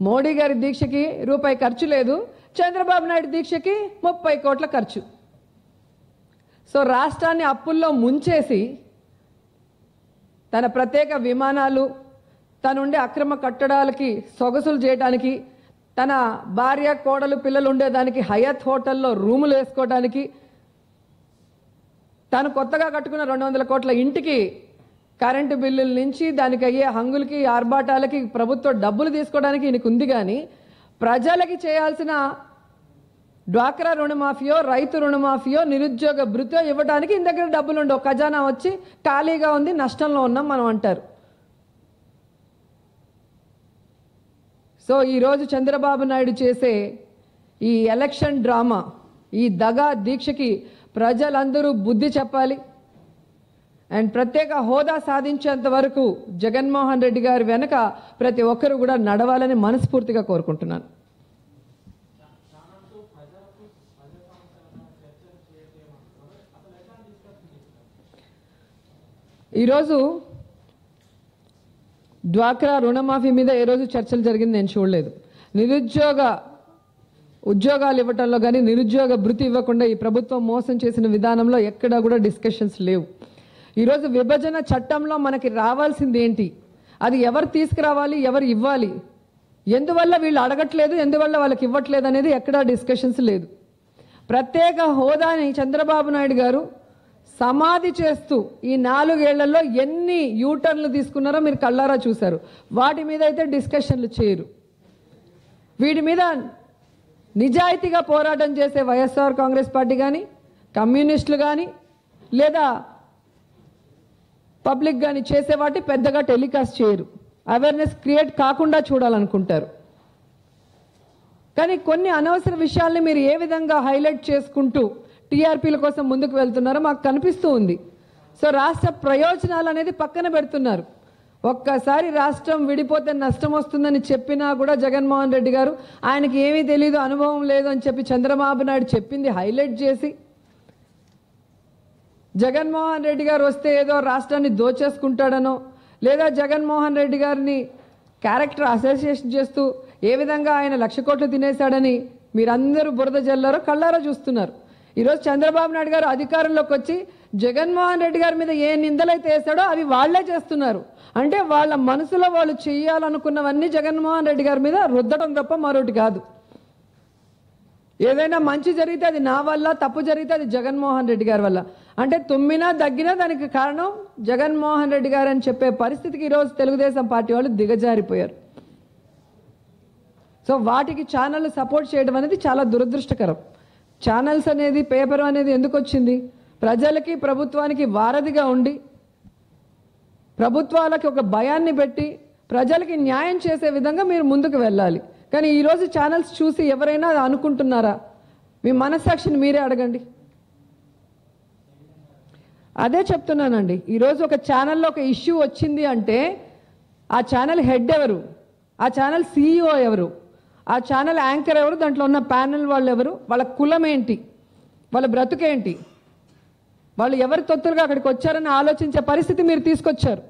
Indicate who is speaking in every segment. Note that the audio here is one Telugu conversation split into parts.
Speaker 1: మోడీ గారి దీక్షకి రూపాయి ఖర్చు లేదు చంద్రబాబు నాయుడు దీక్షకి ముప్పై కోట్ల ఖర్చు. సో రాష్ట్రాన్ని అప్పుల్లో ముంచేసి తన ప్రత్యేక విమానాలు తనుండే అక్రమ కట్టడాలకి సొగసులు చేయడానికి తన భార్య కోడలు పిల్లలు ఉండేదానికి హయత్ హోటల్లో రూములు వేసుకోవడానికి తాను కొత్తగా కట్టుకున్న రెండు వందల కోట్ల ఇంటికి కరెంటు బిల్లుల నుంచి దానికి అయ్యే హంగులకి ఆర్భాటాలకి ప్రభుత్వం డబ్బులు తీసుకోవడానికి ఈయనకు ఉంది కానీ ప్రజలకి చేయాల్సిన డ్వాక్రా రుణమాఫియో రైతు రుణమాఫియో నిరుద్యోగ భృతో ఇవ్వడానికి ఈయన దగ్గర డబ్బులు ఉండవు ఖజానా వచ్చి ఖాళీగా ఉంది నష్టంలో ఉన్నాం మనం అంటారు. సో ఈరోజు చంద్రబాబు నాయుడు చేసే ఈ ఎలక్షన్ డ్రామా ఈ దగా దీక్షకి ప్రజలందరూ బుద్ధి చెప్పాలి. అండ్ ప్రత్యేక హోదా సాధించేంత వరకు జగన్మోహన్ రెడ్డి గారి వెనుక ప్రతి ఒక్కరు కూడా నడవాలని మనస్ఫూర్తిగా కోరుకుంటున్నాను. ఈరోజు డ్వాక్రా రుణమాఫీ మీద ఏ రోజు చర్చలు జరిగింది నేను చూడలేదు. నిరుద్యోగ ఉద్యోగాలు ఇవ్వటంలో కానీ నిరుద్యోగ భృతి ఇవ్వకుండా ఈ ప్రభుత్వం మోసం చేసిన విధానంలో ఎక్కడా కూడా డిస్కషన్స్ లేవు. ఈరోజు విభజన చట్టంలో మనకి రావాల్సింది ఏంటి? అది ఎవరు తీసుకురావాలి ఎవరు ఇవ్వాలి? ఎందువల్ల వీళ్ళు అడగట్లేదు ఎందువల్ల వాళ్ళకి ఇవ్వట్లేదు అనేది ఎక్కడా డిస్కషన్స్ లేదు. ప్రత్యేక హోదాని చంద్రబాబు నాయుడు గారు సమాధి చేస్తూ ఈ నాలుగేళ్ళలో ఎన్ని యూటర్న్లు తీసుకున్నారో మీరు కళ్ళారా చూశారు. వాటి మీద అయితే డిస్కషన్లు చేయరు. వీటి మీద నిజాయితీగా పోరాటం చేసే వైఎస్ఆర్ కాంగ్రెస్ పార్టీ కానీ కమ్యూనిస్టులు కానీ లేదా పబ్లిక్ కానీ చేసే వాటి పెద్దగా టెలికాస్ట్ చేయరు. అవేర్నెస్ క్రియేట్ కాకుండా చూడాలనుకుంటారు. కానీ కొన్ని అనవసర విషయాల్ని మీరు ఏ విధంగా హైలైట్ చేసుకుంటూ టీఆర్పీల కోసం ముందుకు వెళ్తున్నారో మాకు కనిపిస్తూ ఉంది. సో రాష్ట్ర ప్రయోజనాలు అనేది పక్కన పెడుతున్నారు. ఒక్కసారి రాష్ట్రం విడిపోతే నష్టం వస్తుందని చెప్పినా కూడా జగన్మోహన్ రెడ్డి గారు ఆయనకి ఏమీ తెలియదు అనుభవం లేదు అని చెప్పి చంద్రబాబు నాయుడు చెప్పింది హైలైట్ చేసి. జగన్మోహన్ రెడ్డి గారు వస్తే ఏదో రాష్ట్రాన్ని దోచేసుకుంటాడనో లేదా జగన్మోహన్ రెడ్డి గారిని క్యారెక్టర్ అసోసియేషన్ చేస్తూ ఏ విధంగా ఆయన లక్ష కోట్లు తినేశాడని మీరందరూ బురద జల్లారో కళ్ళారో చూస్తున్నారు. ఈరోజు చంద్రబాబు నాయుడు గారు అధికారంలోకి వచ్చి జగన్మోహన్ రెడ్డి గారి మీద ఏ నిందలైతే వేస్తాడో అవి వాళ్ళే చేస్తున్నారు. అంటే వాళ్ళ మనసులో వాళ్ళు చేయాలనుకున్నవన్నీ జగన్మోహన్ రెడ్డి గారి మీద రుద్దడం తప్ప మరొకటి కాదు. ఏదైనా మంచి జరిగితే అది నా వల్ల తప్పు జరిగితే అది జగన్మోహన్ రెడ్డి గారి వల్ల. అంటే తుమ్మినా దగ్గినా దానికి కారణం జగన్మోహన్ రెడ్డి గారు అని చెప్పే పరిస్థితికి ఈరోజు తెలుగుదేశం పార్టీ వాళ్ళు దిగజారిపోయారు. సో వాటికి ఛానల్ సపోర్ట్ చేయడం అనేది చాలా దురదృష్టకరం. ఛానల్స్ అనేది పేపర్ అనేది ఎందుకు వచ్చింది? ప్రజలకి ప్రభుత్వానికి వారధిగా ఉండి ప్రభుత్వాలకి ఒక భయాన్ని పెట్టి ప్రజలకి న్యాయం చేసే విధంగా మీరు ముందుకు వెళ్ళాలి. కానీ ఈరోజు ఛానల్స్ చూసి ఎవరైనా అనుకుంటున్నారా? మీ మనస్సాక్షిని మీరే అడగండి. అదే చెప్తున్నానండి. ఈరోజు ఒక ఛానల్లో ఒక ఇష్యూ వచ్చింది అంటే ఆ ఛానల్ హెడ్ ఎవరు? ఆ ఛానల్ సీఈఓ ఎవరు? ఆ ఛానల్ యాంకర్ ఎవరు? దాంట్లో ఉన్న ప్యానల్ వాళ్ళు ఎవరు? వాళ్ళ కులం ఏంటి? వాళ్ళ బ్రతుకేంటి వాళ్ళు ఎవరి తొత్తులుగా అక్కడికి వచ్చారని ఆలోచించే పరిస్థితి మీరు తీసుకొచ్చారు.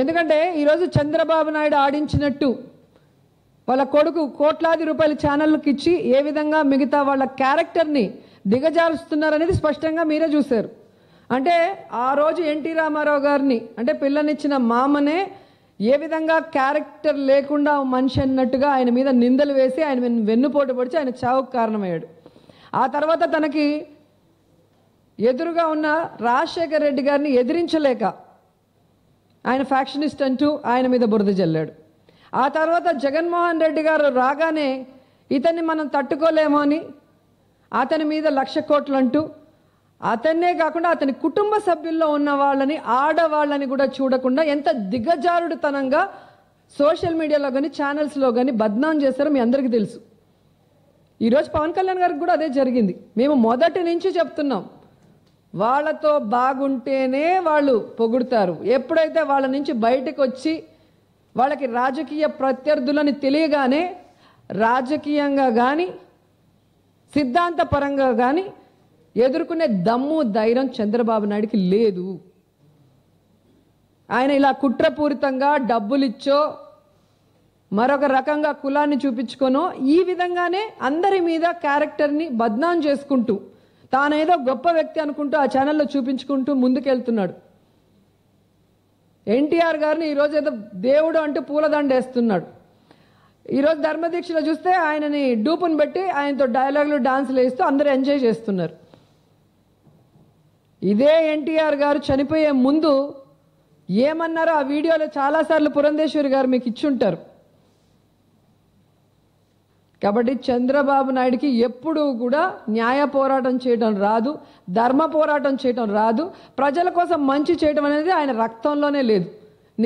Speaker 1: ఎందుకంటే ఈరోజు చంద్రబాబు నాయుడు ఆడించినట్టు వాళ్ళ కొడుకు కోట్లాది రూపాయల ఛానళ్ళకి ఇచ్చి ఏ విధంగా మిగతా వాళ్ళ క్యారెక్టర్ని దిగజారుస్తున్నారనేది స్పష్టంగా మీరే చూశారు. అంటే ఆ రోజు ఎన్టీ రామారావు గారిని అంటే పిల్లనిచ్చిన మామనే ఏ విధంగా క్యారెక్టర్ లేకుండా మనిషి అన్నట్టుగా ఆయన మీద నిందలు వేసి ఆయన వెన్నుపోటు పొడిచి ఆయన చావుకు కారణమయ్యాడు. ఆ తర్వాత తనకి ఎదురుగా ఉన్న రాజశేఖర్ రెడ్డి గారిని ఎదిరించలేక ఆయన ఫ్యాక్షనిస్ట్ అంటూ ఆయన మీద బురద జల్లాడు. ఆ తర్వాత జగన్మోహన్ రెడ్డి గారు రాగానే ఇతన్ని మనం తట్టుకోలేమో అని అతని మీద లక్ష కోట్లు అంటూ అతన్నే కాకుండా అతని కుటుంబ సభ్యుల్లో ఉన్న వాళ్ళని ఆడవాళ్ళని కూడా చూడకుండా ఎంత దిగజారుడుతనంగా సోషల్ మీడియాలో కానీ ఛానల్స్లో కానీ బద్నాం చేస్తారో మీ అందరికీ తెలుసు. ఈరోజు పవన్ కళ్యాణ్ గారికి కూడా అదే జరిగింది. మేము మొదటి నుంచి చెప్తున్నాం. వాళ్ళతో బాగుంటేనే వాళ్ళు పొగుడుతారు. ఎప్పుడైతే వాళ్ళ నుంచి బయటకు వచ్చి వాళ్ళకి రాజకీయ ప్రత్యర్థులని తెలియగానే రాజకీయంగా కానీ సిద్ధాంతపరంగా కానీ ఎదుర్కొనే దమ్ము ధైర్యం చంద్రబాబు నాయుడికి లేదు. ఆయన ఇలా కుట్రపూరితంగా డబ్బులిచ్చో మరొక రకంగా కులాన్ని చూపించుకొనో ఈ విధంగానే అందరి మీద క్యారెక్టర్ని బద్నాం చేసుకుంటూ తానేదో గొప్ప వ్యక్తి అనుకుంటూ ఆ ఛానల్లో చూపించుకుంటూ ముందుకెళ్తున్నాడు. ఎన్టీఆర్ గారిని ఈరోజు ఏదో దేవుడు అంటూ పూలదండ వేస్తున్నాడు ఈరోజు ధర్మదీక్షలో చూస్తే ఆయనని డూపును పెట్టి ఆయనతో డైలాగులు డాన్సులు వేస్తూ అందరూ ఎంజాయ్ చేస్తున్నారు. ఇదే ఎన్టీఆర్ గారు చనిపోయే ముందు ఏమన్నారో ఆ వీడియోలో చాలాసార్లు పురంధేశ్వరి గారు మీకు ఇచ్చుంటారు. కాబట్టి చంద్రబాబు నాయుడికి ఎప్పుడూ కూడా న్యాయ పోరాటం చేయడం రాదు ధర్మ పోరాటం చేయడం రాదు. ప్రజల కోసం మంచి చేయడం అనేది ఆయన రక్తంలోనే లేదు.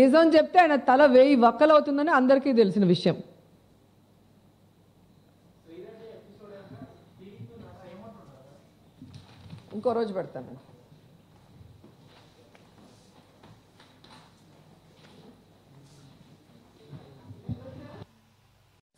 Speaker 1: నిజం చెప్తే ఆయన తల వేయి వక్కలవుతుందని అందరికీ తెలిసిన విషయం. ఇంకో రోజు పెడతాను.